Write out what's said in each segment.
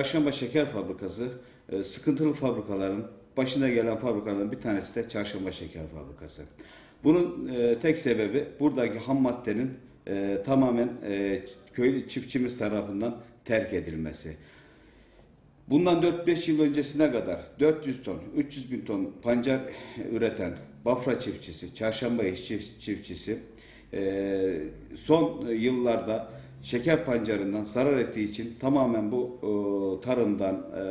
Çarşamba Şeker Fabrikası e, sıkıntılı fabrikaların başına gelen fabrikalardan bir tanesi de Çarşamba Şeker Fabrikası. Bunun e, tek sebebi buradaki ham maddenin e, tamamen e, köy çiftçimiz tarafından terk edilmesi. Bundan 4-5 yıl öncesine kadar 400 ton, 300 bin ton pancar üreten Bafra çiftçisi, Çarşamba İş çift- çiftçisi son yıllarda şeker pancarından zarar ettiği için tamamen bu e, tarımdan e,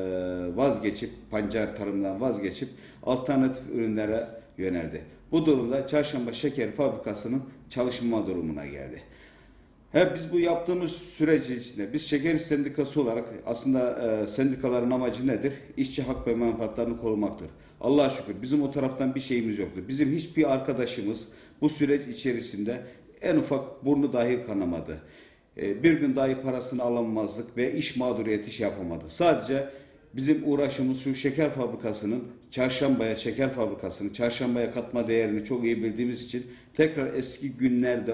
vazgeçip, pancar tarımdan vazgeçip alternatif ürünlere yöneldi. Bu durumda Çarşamba Şeker Fabrikası'nın çalışma durumuna geldi. Hep biz bu yaptığımız süreç içinde biz şeker sendikası olarak aslında e, sendikaların amacı nedir? İşçi hak ve menfaatlerini korumaktır. Allah'a şükür bizim o taraftan bir şeyimiz yoktu. Bizim hiçbir arkadaşımız bu süreç içerisinde en ufak burnu dahi kanamadı. E, bir gün dahi parasını alamamazlık ve iş mağduriyeti şey yapamadı. Sadece bizim uğraşımız şu şeker fabrikasının çarşambaya şeker fabrikasının çarşambaya katma değerini çok iyi bildiğimiz için tekrar eski günlerde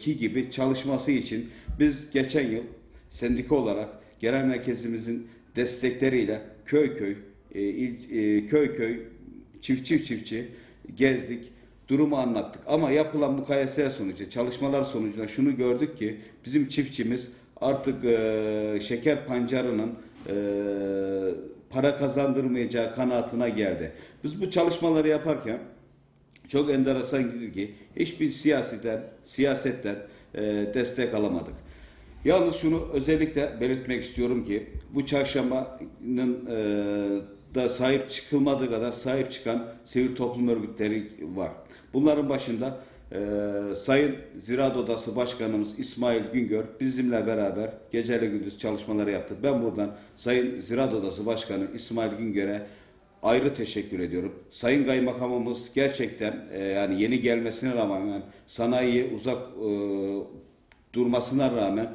ki gibi çalışması için biz geçen yıl sendika olarak genel merkezimizin destekleriyle köy köy e, il- e, köy köy çift çift çiftçi gezdik durumu anlattık ama yapılan mukayeseler sonucu çalışmalar sonucunda şunu gördük ki bizim çiftçimiz artık e, şeker pancarının e, para kazandırmayacağı kanaatine geldi. Biz bu çalışmaları yaparken çok enteresan ki hiçbir siyasetten, siyasetten e, destek alamadık. Yalnız şunu özellikle belirtmek istiyorum ki bu çarşambanın e, da sahip çıkılmadığı kadar sahip çıkan sivil toplum örgütleri var. Bunların başında e, Sayın Ziraat Odası Başkanımız İsmail Güngör bizimle beraber geceli gündüz çalışmaları yaptı. Ben buradan Sayın Ziraat Odası Başkanı İsmail Güngör'e ayrı teşekkür ediyorum. Sayın Kaymakamımız gerçekten e, yani yeni gelmesine rağmen sanayiye uzak e, durmasına rağmen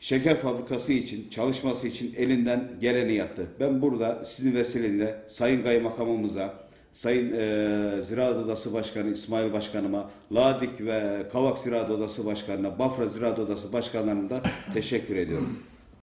şeker fabrikası için çalışması için elinden geleni yaptı. Ben burada sizin vesilenizle Sayın Kaymakamımıza, Sayın e, Ziraat Odası Başkanı İsmail Başkanıma, Ladik ve Kavak Ziraat Odası Başkanı'na, Bafra Ziraat Odası Başkanlarına da teşekkür ediyorum.